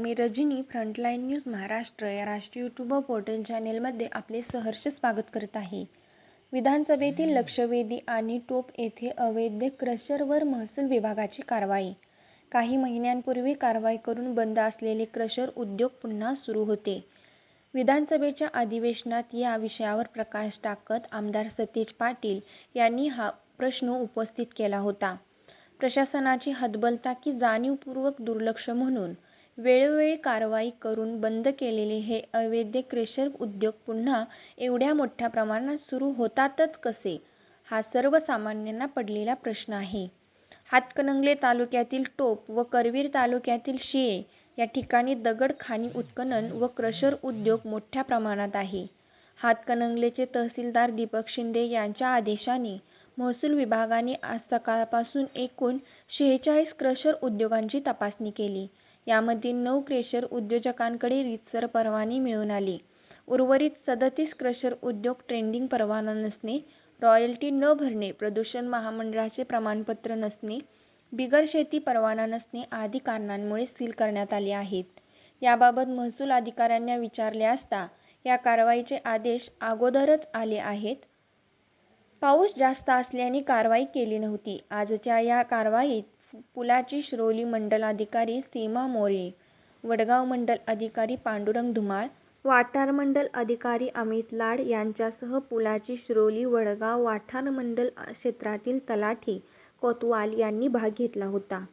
मी Rajani frontline news Maharashtra या राष्ट्रीय YouTube portal चॅनेलमध्ये आपले सहर्ष स्वागत करत आहे. विधानसभेतील लक्षवेधी आणि टोप येथे अवैध क्रशरवर महसूल विभागाची कारवाई. काही महिन्यांपूर्वी कारवाई करून बंद असलेले क्रशर उद्योग पुन्हा सुरू होते. विधानसभेच्या अधिवेशनात या विषयावर प्रकाश टाकत आमदार सतेज पाटील यांनी हा प्रश्न उपस्थित केला होता. प्रशासनाची हतबलता की जाणीवपूर्वक दुर्लक्ष म्हणून वेळोवेळी कारवाई करून बंद केलेले हे अवैध क्रेशर उद्योग पुन्हा एवढ्या मोठ्या प्रमाणात सुरू होतातच कसे? हा सर्वसामान्यांना पडलेला प्रश्न आहे. हातकणंगले तालुक्यातील टोप व करवीर तालुक्यातील शिळे या ठिकाणी दगड खाणी उत्खनन व क्रशर उद्योग मोठ्या प्रमाणात आहे. हातकणंगलेचे तहसीलदार दीपक शिंदे यांच्या आदेशाने महसूल विभागाने आज सकाळपासून एकूण शेहेचाळीस क्रशर उद्योगांची तपासणी केली. यामध्ये नऊ क्रेशर उद्योजकांकडे रीतसर परवाने मिळून आले. उर्वरित सदतीस क्रशर उद्योग ट्रेंडिंग परवाना नसणे रॉयल्टी न भरणे प्रदूषण महामंडळाचे प्रमाणपत्र नसणे बिगर शेती परवाना नसणे आदी कारणांमुळे सील करण्यात आले आहेत. याबाबत महसूल अधिकाऱ्यांना विचारले असता या कारवाईचे आदेश अगोदरच आले आहेत. पाऊस जास्त असल्याने कारवाई केली नव्हती. आजच्या या कारवाईत पुलाची शिरोली मंडल अधिकारी सीमा मोरे वडगाव मंडल अधिकारी पांडुरंग धुमाळ वाठार मंडल अधिकारी अमित लाड यांच्यासह पुलाची शिरोली वडगाव वाठार मंडल क्षेत्रातील तलाठी कोतवाल यांनी भाग घेतला होता.